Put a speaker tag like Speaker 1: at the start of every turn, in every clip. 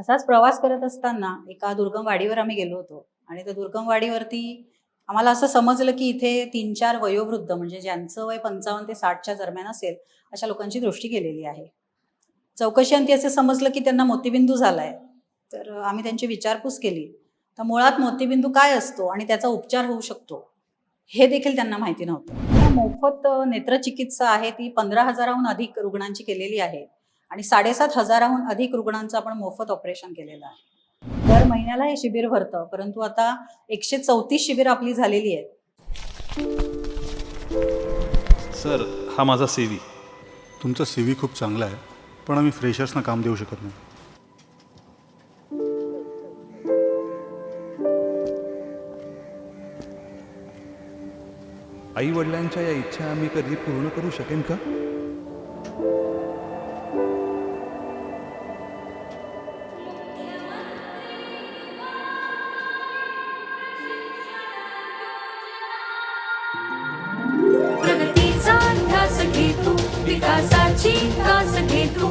Speaker 1: असाच प्रवास करत असताना एका दुर्गम वाडीवर आम्ही गेलो होतो. आणि त्या दुर्गम वाडीवरती आम्हाला असं समजलं की इथे तीन चार वयोवृद्ध म्हणजे ज्यांचं वय पंचावन्न ते साठच्या दरम्यान असेल अशा लोकांची दृष्टी गेलेली आहे. चौकशी अंती असे समजलं की त्यांना मोतीबिंदू झालाय. तर आम्ही त्यांची विचारपूस केली. तर मुळात मोतीबिंदू काय असतो आणि त्याचा उपचार होऊ शकतो हे देखील त्यांना माहिती नव्हतं. मोफत नेत्रचिकित्सा आहे ती पंधरा हजाराहून अधिक रुग्णांची केलेली आहे. आणि साडेसात हजाराहून अधिक रुग्णांचं आपण मोफत ऑपरेशन केलेलं आहे. दर महिन्याला हे शिबिर भरतं परंतु आता एकशे चौतीस शिबिर आपली झालेली आहेत.
Speaker 2: सर हा माझा सेवी
Speaker 3: तुमचा सी व्ही खूप चांगला आहे पण आम्ही फ्रेशर्सना काम देऊ शकत नाही.
Speaker 2: आई वडिलांच्या या इच्छा मी कधी पूर्ण करू शकेन का?
Speaker 4: विकासाची कास घेतो.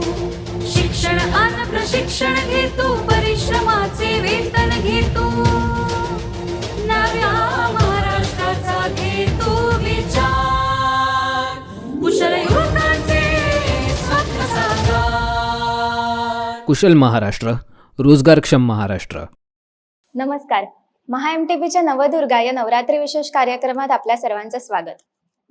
Speaker 4: शिक्षण आणि प्रशिक्षण घेतो. परिश्रमाचे वेतन घेतो. नव्या महाराष्ट्राचा घेतो विचार. कुशल युवकांचे स्वप्न साकार.
Speaker 5: कुशल महाराष्ट्र रोजगारक्षम महाराष्ट्र.
Speaker 6: नमस्कार. महा एम टी पीच्या नवदुर्गा या नवरात्री विशेष कार्यक्रमात आपल्या सर्वांचं स्वागत.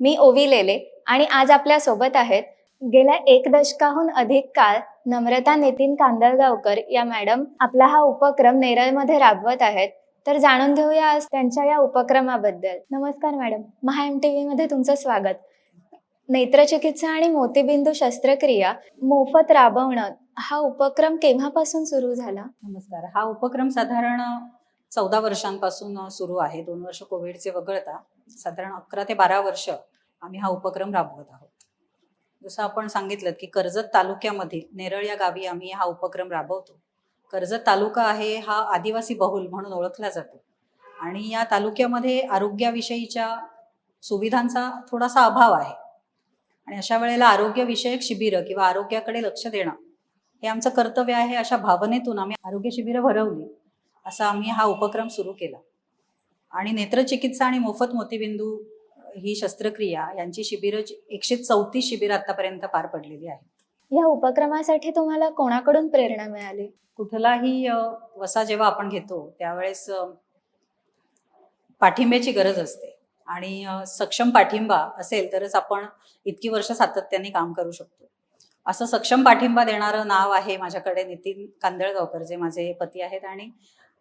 Speaker 6: मी ओवी लेले आणि आज आपल्यासोबत आहेत गेल्या एक दशकाहून अधिक काळ नम्रता नितीन कांदळगावकर या मॅडम आपला हा उपक्रम नेरळमध्ये राबवत आहेत. तर जाणून घेऊया आज त्यांच्या या उपक्रमाबद्दल. नमस्कार मॅडम. महा एम टी व्हीमध्ये तुमचं स्वागत. नेत्रचिकित्सा आणि मोतीबिंदू शस्त्रक्रिया मोफत राबवणं हा उपक्रम केव्हापासून सुरू झाला?
Speaker 1: नमस्कार. हा उपक्रम साधारण चौदा वर्षांपासून सुरू आहे. दोन वर्ष कोविडचे वगळता साधारण अकरा ते बारा वर्ष आम्ही हा उपक्रम राबवत आहोत. जसं आपण सांगितलं की कर्जत तालुक्यामध्ये नेरळ या गावी आम्ही हा उपक्रम राबवतो. कर्जत तालुका आहे हा आदिवासी बहुल म्हणून ओळखला जातो. आणि या तालुक्यामध्ये आरोग्याविषयीच्या सुविधांचा थोडासा अभाव आहे. आणि अशा वेळेला आरोग्यविषयक शिबिरं किंवा आरोग्याकडे लक्ष देणं हे आमचं कर्तव्य आहे अशा भावनेतून आम्ही आरोग्य शिबिरं भरवली असा आम्ही हा उपक्रम सुरू केला. आणि नेत्रचिकित्सा आणि मोफत मोतीबिंदू ही शस्त्रक्रिया यांची शिबिरं एकशे चौतीस शिबिरं आतापर्यंत पार पडलेली आहेत
Speaker 6: या उपक्रमासाठी तुम्हाला कोणाकडून प्रेरणा मिळाली?
Speaker 1: कुठलाही वसा जेव्हा आपण घेतो त्यावेळेस पाठिंब्याची गरज असते. आणि सक्षम पाठिंबा असेल तरच आपण इतकी वर्ष सातत्याने काम करू शकतो. असं सक्षम पाठिंबा देणारं नाव आहे माझ्याकडे नितीन कांदळगावकर जे माझे पती आहेत आणि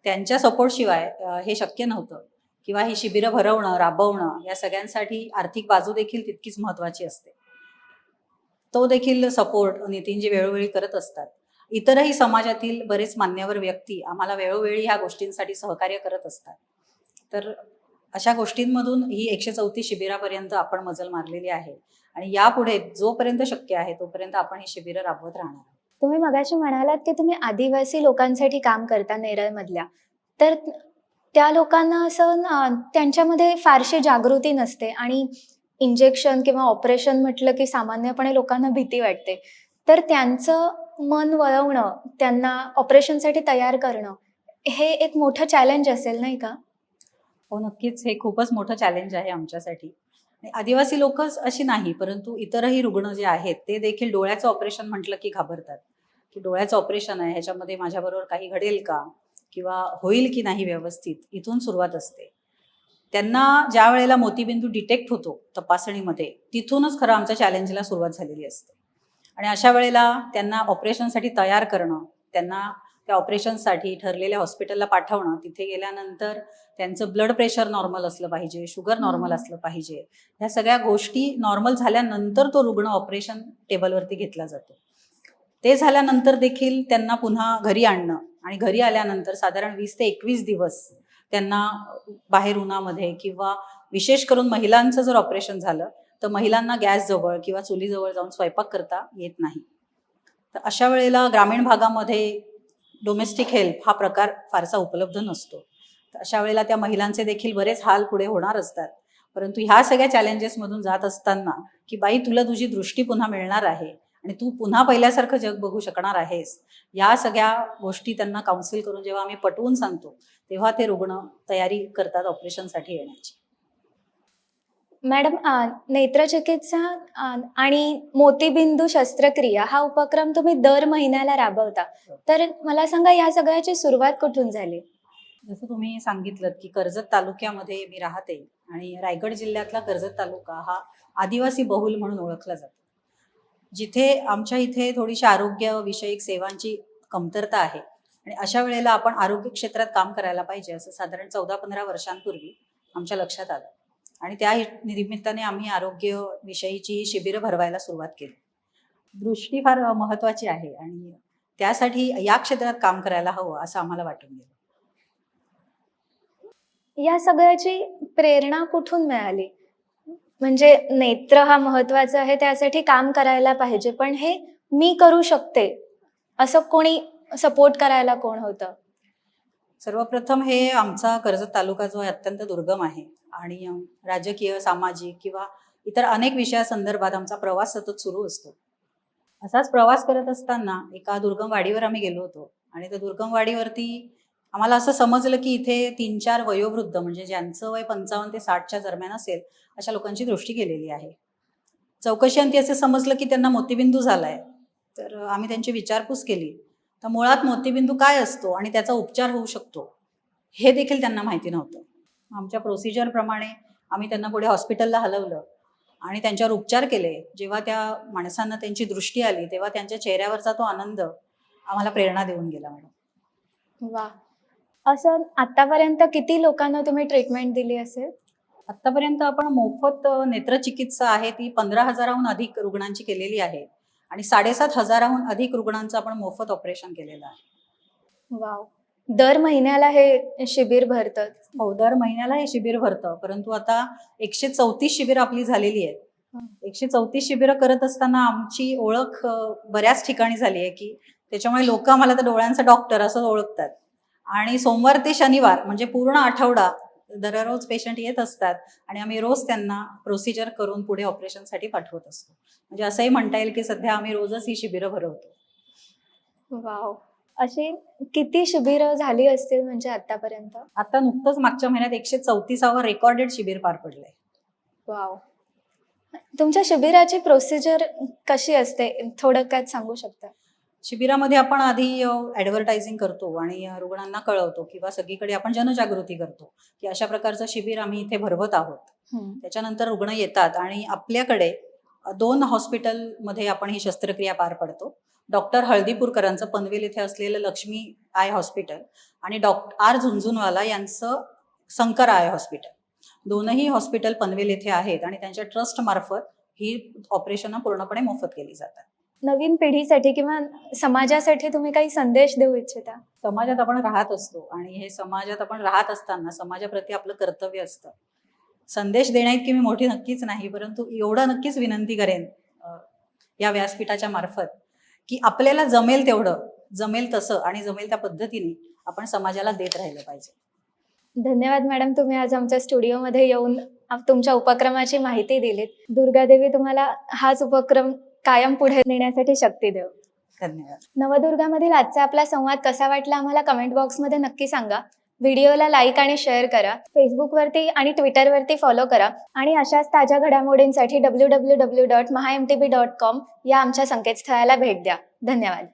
Speaker 1: त्यांच्या सपोर्टशिवाय हे शक्य नव्हतं. किंवा ही शिबिरं भरवणं राबवणं या सगळ्यांसाठी आर्थिक बाजू देखील तितकीच महत्वाची असते. तो देखील सपोर्ट नितीनजी वेळोवेळी करत असतात. इतरही समाजातील बरेच मान्यवर व्यक्ती आम्हाला वेळोवेळी ह्या गोष्टींसाठी सहकार्य करत असतात. तर अशा गोष्टींमधून ही एकशे चौतीस शिबिरापर्यंत आपण मजल मारलेली आहे आणि यापुढे जोपर्यंत शक्य आहे तोपर्यंत आपण ही शिबिरं राबवत राहणार
Speaker 6: तुम्ही मगाशी म्हणालात की तुम्ही आदिवासी लोकांसाठी काम करता नेरळमधल्या. तर त्या लोकांना असं त्यांच्यामध्ये फारशी जागृती नसते आणि इंजेक्शन किंवा ऑपरेशन म्हटलं की सामान्यपणे लोकांना भीती वाटते. तर त्यांचं मन वळवणं त्यांना ऑपरेशनसाठी तयार करणं हे एक मोठं चॅलेंज असेल नाही का?
Speaker 1: हो नक्कीच. हे खूपच मोठं चॅलेंज आहे आमच्यासाठी. आदिवासी लोकच अशी नाही परंतु इतरही रुग्ण जे आहेत ते देखील डोळ्याचं ऑपरेशन म्हटलं की घाबरतात. की डोळ्याचं ऑपरेशन आहे ह्याच्यामध्ये माझ्याबरोबर काही घडेल का? किंवा होईल की नाही व्यवस्थित इथून सुरुवात असते. त्यांना ज्या वेळेला मोतीबिंदू डिटेक्ट होतो तपासणीमध्ये तिथूनच खरं आमच्या चॅलेंजला सुरुवात झालेली असते. आणि अशा वेळेला त्यांना ऑपरेशनसाठी तयार करणं त्यांना त्या ऑपरेशनसाठी ठरलेल्या हॉस्पिटलला पाठवणं तिथे गेल्यानंतर त्यांचं ब्लड प्रेशर नॉर्मल असलं पाहिजे शुगर नॉर्मल असलं पाहिजे ह्या सगळ्या गोष्टी नॉर्मल झाल्यानंतर तो रुग्ण ऑपरेशन टेबलवरती घेतला जातो. ते झाल्यानंतर देखील त्यांना पुन्हा घरी आणणं आणि घरी आल्यानंतर साधारण वीस ते एकवीस दिवस त्यांना बाहेर उन्हामध्ये किंवा विशेष करून महिलांचं जर ऑपरेशन झालं तर महिलांना गॅसजवळ किंवा चुलीजवळ जाऊन स्वयंपाक करता येत नाही. तर अशा वेळेला ग्रामीण भागामध्ये डोमेस्टिक हेल्प हा प्रकार फारसा उपलब्ध नसतो. तर अशा वेळेला त्या महिलांचे देखील बरेच हाल पुढे होणार असतात. परंतु ह्या सगळ्या चॅलेंजेसमधून जात असताना की बाई तुला तुझी दृष्टी पुन्हा मिळणार आहे. आणि तू पुन्हा पहिल्यासारखं जग बघू शकणार आहेस. या सगळ्या गोष्टी त्यांना काउन्सिल करून जेव्हा आम्ही पटवून सांगतो तेव्हा ते रुग्ण तयारी करतात ऑपरेशनसाठी येण्याची.
Speaker 6: मॅडम नेत्रचिकित्सा आणि मोतीबिंदू शस्त्रक्रिया हा उपक्रम तुम्ही दर महिन्याला राबवता. तर मला सांगा या सगळ्याची सुरुवात कुठून झाली?
Speaker 1: जसं तुम्ही सांगितलं की कर्जत तालुक्यामध्ये मी राहते आणि रायगड जिल्ह्यातला कर्जत तालुका हा आदिवासी बहुल म्हणून ओळखला जातो. जिथे आमच्या इथे थोडीशी आरोग्यविषयक सेवांची कमतरता आहे. आणि अशा वेळेला आपण आरोग्य क्षेत्रात काम करायला पाहिजे असं साधारण चौदा पंधरा वर्षांपूर्वी आमच्या लक्षात आलं. आणि त्या निमित्ताने आम्ही आरोग्य विषयीची शिबिरं भरवायला सुरुवात केली. दृष्टी फार महत्वाची आहे आणि त्यासाठी या क्षेत्रात काम करायला हवं असं आम्हाला वाटून गेलं.
Speaker 6: या सगळ्याची प्रेरणा कुठून मिळाली? म्हणजे नेत्र हा महत्त्वाचा आहे त्यासाठी काम करायला पाहिजे. पण हे मी करू शकते असं कोणी सपोर्ट करायला कोण होतं?
Speaker 1: सर्वप्रथम हे आमचा कर्जत तालुका जो आहे अत्यंत दुर्गम आहे. आणि राजकीय सामाजिक किंवा इतर अनेक विषयासंदर्भात आमचा प्रवास सतत सुरू असतो. असाच प्रवास करत असताना एका दुर्गम वाडीवर आम्ही गेलो होतो. आणि त्या दुर्गम वाडीवरती आम्हाला असं समजलं की इथे तीन चार वयोवृद्ध म्हणजे ज्यांचं वय पंचावन्न ते साठच्या दरम्यान असेल अशा लोकांची दृष्टी गेलेली आहे. चौकशी अंती असे समजलं की त्यांना मोतीबिंदू झालाय. तर आम्ही त्यांची विचारपूस केली. तर मुळात मोतीबिंदू काय असतो आणि त्याचा उपचार होऊ शकतो हे देखील त्यांना माहिती नव्हतं. आमच्या प्रोसिजरप्रमाणे आम्ही त्यांना पुढे हॉस्पिटलला हलवलं आणि त्यांच्यावर उपचार केले. जेव्हा त्या माणसांना त्यांची दृष्टी आली तेव्हा त्यांच्या चेहऱ्यावरचा तो आनंद आम्हाला प्रेरणा देऊन गेला मॅडम.
Speaker 6: वा. असं आतापर्यंत किती लोकांना तुम्ही ट्रीटमेंट दिली असेल?
Speaker 1: आतापर्यंत आपण मोफत नेत्रचिकित्सा आहे ती पंधरा हजाराहून अधिक रुग्णांची केलेली आहे आणि साडेसात हजाराहून अधिक रुग्णांचं आपण मोफत ऑपरेशन केलेलं आहे.
Speaker 6: वाव. दर महिन्याला हे शिबिर भरतं
Speaker 1: हो दर महिन्याला हे शिबिर भरतं. परंतु आता एकशे चौतीस शिबिर आपली झालेली आहेत. एकशे चौतीस शिबिरं करत असताना आमची ओळख बऱ्याच ठिकाणी झाली आहे की त्याच्यामुळे लोक आम्हाला तर डोळ्यांचा डॉक्टर असं ओळखतात. आणि सोमवार ते शनिवार म्हणजे पूर्ण आठवडा दररोज पेशंट येत असतात आणि आम्ही रोज त्यांना प्रोसिजर करून पुढे ऑपरेशनसाठी पाठवत असतो. म्हणजे असंही म्हणता येईल की सध्या आम्ही रोजच ही शिबिरं भरवतो.
Speaker 6: वाव अशी किती शिबिरं झाली असतील म्हणजे आतापर्यंत?
Speaker 1: आता नुकतंच मागच्या महिन्यात एकशे चौतीसावं रेकॉर्डेड शिबिर पार पडलंय.
Speaker 6: वाव तुमच्या शिबिराची प्रोसिजर कशी असते? थोडक्यात सांगू शकता?
Speaker 1: शिबिरामध्ये आपण आधी ॲडव्हर्टायझिंग करतो आणि रुग्णांना कळवतो किंवा सगळीकडे आपण जनजागृती करतो की अशा प्रकारचं शिबिर आम्ही इथे भरवत आहोत. त्याच्यानंतर रुग्ण येतात आणि आपल्याकडे दोन हॉस्पिटलमध्ये आपण ही शस्त्रक्रिया पार पडतो. डॉक्टर हळदीपूरकरांचं पनवेल इथे असलेलं लक्ष्मी आय हॉस्पिटल आणि डॉक्टर आर झुंझुनवाला यांचं शंकर आय हॉस्पिटल. दोनही हॉस्पिटल पनवेल येथे आहेत आणि त्यांच्या ट्रस्ट मार्फत ही ऑपरेशनं पूर्णपणे मोफत केली जातात.
Speaker 6: नवीन पिढीसाठी किंवा समाजासाठी तुम्ही काही संदेश देऊ इच्छिता?
Speaker 1: समाजात आपण राहत असतो आणि हे समाजात आपण राहत असताना समाजाप्रती आपलं कर्तव्य असतं. संदेश देण्याइतकी मी मोठी नक्कीच नाही परंतु एवढं नक्कीच विनंती करेन या व्यासपीठाच्या मार्फत की आपल्याला जमेल तेवढं जमेल तसं आणि जमेल त्या पद्धतीने आपण समाजाला देत राहिलं पाहिजे.
Speaker 6: धन्यवाद मॅडम तुम्ही आज आमच्या स्टुडिओमध्ये येऊन तुमच्या उपक्रमाची माहिती दिलीत. दुर्गादेवी तुम्हाला हाच उपक्रम कायम पुढे नेण्यासाठी शक्ती देव.
Speaker 1: धन्यवाद.
Speaker 6: नवदुर्गामधील आजचा आपला संवाद कसा वाटला आम्हाला कमेंट बॉक्समध्ये नक्की सांगा. व्हिडिओला लाईक आणि शेअर करा. फेसबुकवरती आणि ट्विटरवरती फॉलो करा. आणि अशाच ताज्या घडामोडींसाठी W W W dot Maha M T B dot com या आमच्या संकेतस्थळाला भेट द्या. धन्यवाद.